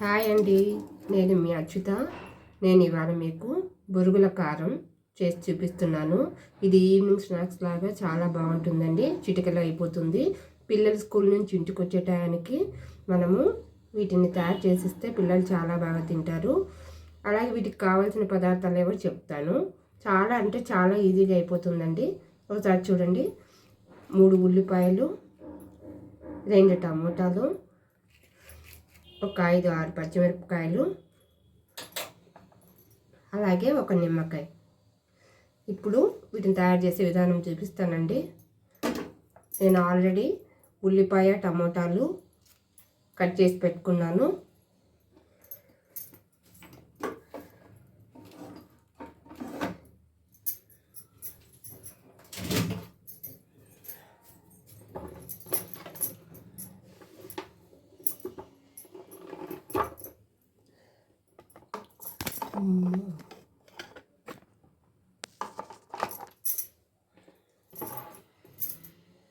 Hi అండి. నేను మీ అచ్యుత. నేను ఇవాళ మీకు బొరుగుల కారం చేసి చూపిస్తున్నాను. ఇది ఈవినింగ్ స్నాక్స్ లాగా చాలా బాగుంటుందండి. చిటికలో అయిపోతుంది. పిల్లలు స్కూల్ నుంచి ఇంటికి వచ్చే టయానికి మనము వీటిని తయారు చేసిస్తే పిల్లలు చాలా బాగా తింటారు. అలాగే వీటికి కావాల్సిన పదార్థాలు ఏవో చెప్తాను. చాలా అంటే చాలా ఈజీగా అయిపోతుందండి. ఒకసారి చూడండి. మూడు ఉల్లిపాయలు రెండు టమోటాలు ఒక ఐదు ఆరు పచ్చిమిరపకాయలు. అలాగే ఒక నిమ్మకాయ. ఇప్పుడు వీటిని తయారు చేసే విధానం చూపిస్తానండి. నేను ఆల్రెడీ ఉల్లిపాయ టమోటాలు కట్ చేసి పెట్టుకున్నాను.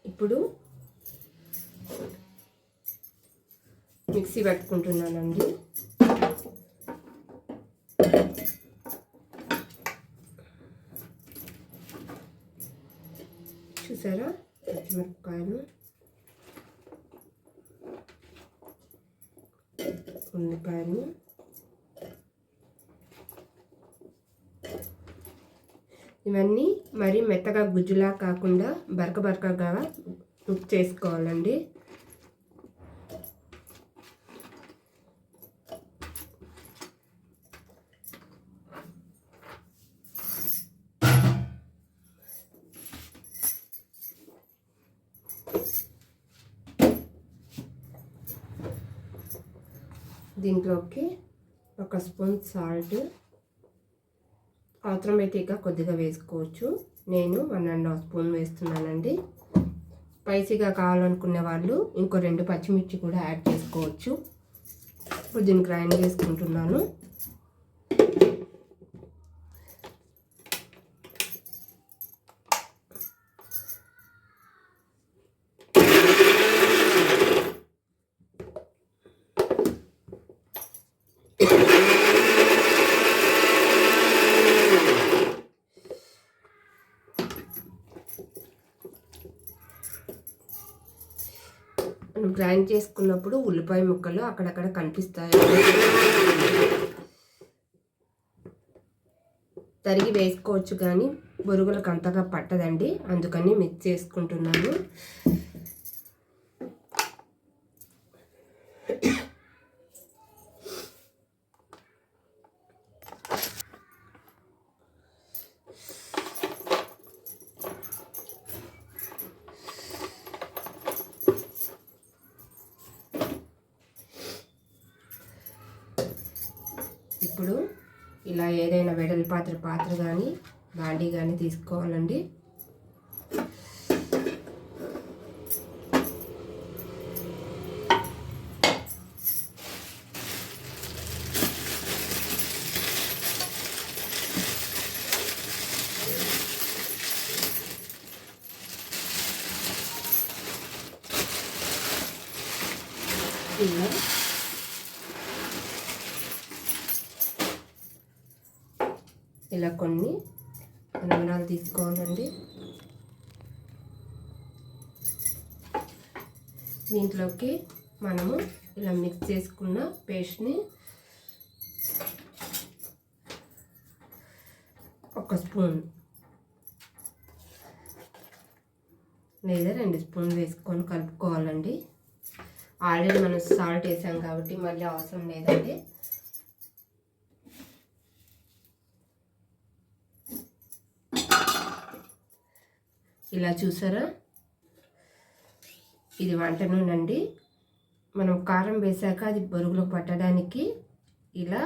ఇప్పుడు మిక్సీ పెట్టుకుంటున్నానండి. చూసారా? పచ్చిమిరపకాయలు. ఉల్లిపాయలు. ఇవన్నీ మరీ మెత్తగా గుజ్జులా కాకుండా బరక బరకగా కుక్ చేసుకోవాలండి. దీంట్లోకి ఒక స్పూన్ సాల్ట్ ఆటోమేటిక్గా కొద్దిగా వేసుకోవచ్చు. నేను వన్ అండ్ హాఫ్ స్పూన్ వేస్తున్నానండి. స్పైసీగా కావాలనుకునే వాళ్ళు ఇంకో రెండు పచ్చిమిర్చి కూడా యాడ్ చేసుకోవచ్చు. ఇప్పుడు దీన్ని గ్రైండ్ చేసుకుంటున్నాను. మనం గ్రైండ్ చేసుకున్నప్పుడు ఉల్లిపాయ ముక్కలు అక్కడక్కడ కనిపిస్తాయి. తరిగి వేసుకోవచ్చు కానీ బొరుగులకు అంతగా పట్టదండి. అందుకని మిక్స్ చేసుకుంటున్నాను. ఇప్పుడు ఇలా ఏదైనా వెడల్ పాత్ర పాత్ర కానీ బాండీ కానీ తీసుకోవాలండి. ఇలా ఇలా కొన్ని నమనాలు తీసుకోవాలండి. దీంట్లోకి మనము ఇలా మిక్స్ చేసుకున్న పేస్ట్ని ఒక స్పూన్ లేదా రెండు స్పూన్ వేసుకొని కలుపుకోవాలండి. ఆల్రెడీ మనం సాల్ట్ వేసాం కాబట్టి మళ్ళీ అవసరం లేదండి. ఇలా చూసారా? ఇది వంట నూనె అండి. మనం కారం వేసాక అది బరుగులో పట్టడానికి ఇలా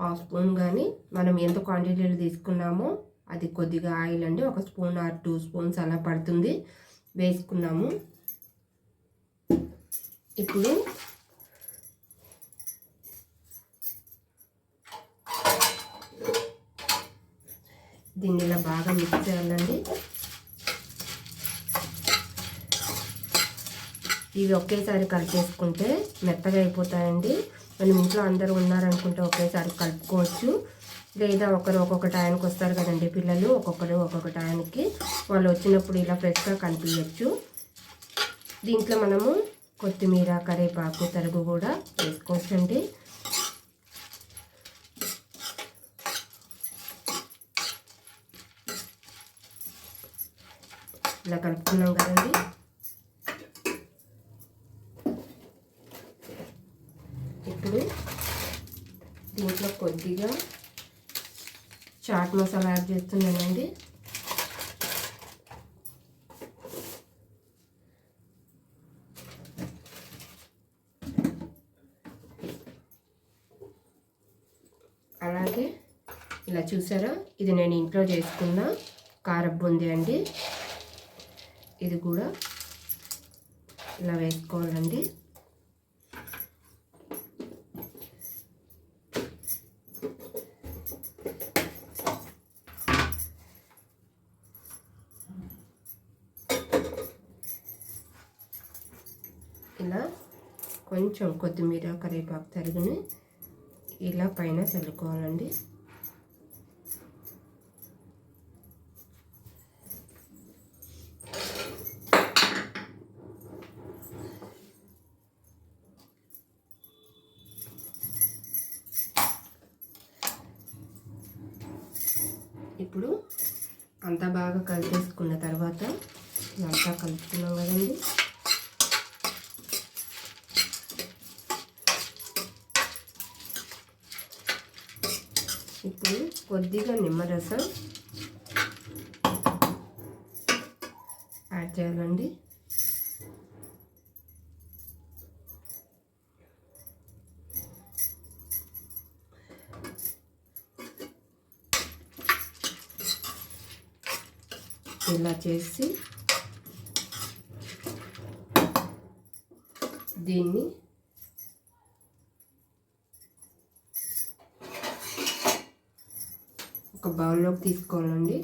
హాఫ్ స్పూన్ కానీ మనం ఎంత క్వాంటిటీలో తీసుకున్నామో అది కొద్దిగా ఆయిల్ అండి. ఒక స్పూన్ ఆర్ టూ స్పూన్స్ అలా పడుతుంది. వేసుకున్నాము. ఇప్పుడు దీన్ని ఇలా బాగా మిక్స్ చేయాలండి. ఇవి ఒకేసారి కలిపేసుకుంటే మెత్తగా అయిపోతాయండి. మనం ఇంట్లో అందరూ ఉన్నారనుకుంటే ఒకేసారి కలుపుకోవచ్చు. లేదా ఒకరు ఒక్కొక్క టైంకి వస్తారు కదండి పిల్లలు ఒక్కొక్కరు ఒక్కొక్క టైంకి వాళ్ళు వచ్చినప్పుడు ఇలా ఫ్రెష్గా కనిపించచ్చు. దీంట్లో మనము కొత్తిమీర కరివేపాకు తరుగు కూడా వేసుకోవచ్చండి. ఇలా కలుపుకున్నాం కదండి. ఇప్పుడు దీంట్లో కొద్దిగా చాట్ మసాలా యాడ్ చేస్తున్నానండి. అలాగే ఇలా చూసారా? ఇది నేను ఇంట్లో చేసుకున్న కారబ్బుంది అండి. ఇది కూడా ఇలా వేసుకోవాలండి. ఇలా కొంచెం కొత్తిమీర కరివేపాకు తరుగుని ఇలా పైన చల్లుకోవాలండి. ఇప్పుడు అంతా బాగా కలిపేసుకున్న తర్వాత ఇదంతా కలుపుకున్నాం కదండి. ఇప్పుడు కొద్దిగా నిమ్మరసం యాడ్ చేయాలండి. ఇలా చేసి దీన్ని ఒక బౌల్లోకి తీసుకోవాలండి.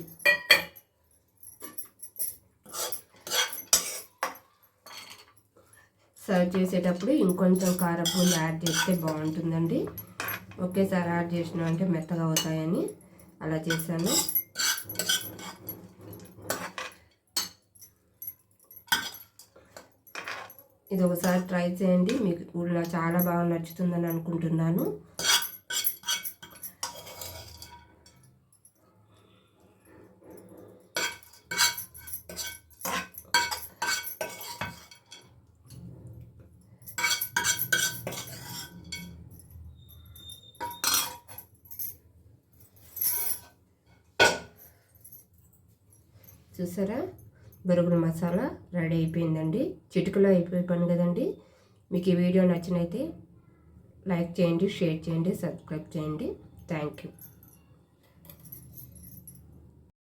సర్వ్ చేసేటప్పుడు ఇంకొంచెం కారపూలు యాడ్ చేస్తే బాగుంటుందండి. ఒకేసారి యాడ్ చేసిన అంటే మెత్తగా అవుతాయని అలా చేశాను. ఇది ఒకసారి ట్రై చేయండి. మీకు కూడా చాలా బాగా నచ్చుతుందని అనుకుంటున్నాను. చూసారా? బొరుగుల మసాలా రెడీ అయిపోయిందండి. చిటికలో అయిపోయిపోయింది కదండి. మీకు ఈ వీడియో నచ్చినైతే లైక్ చేయండి షేర్ చేయండి సబ్స్క్రైబ్ చేయండి. Thank you.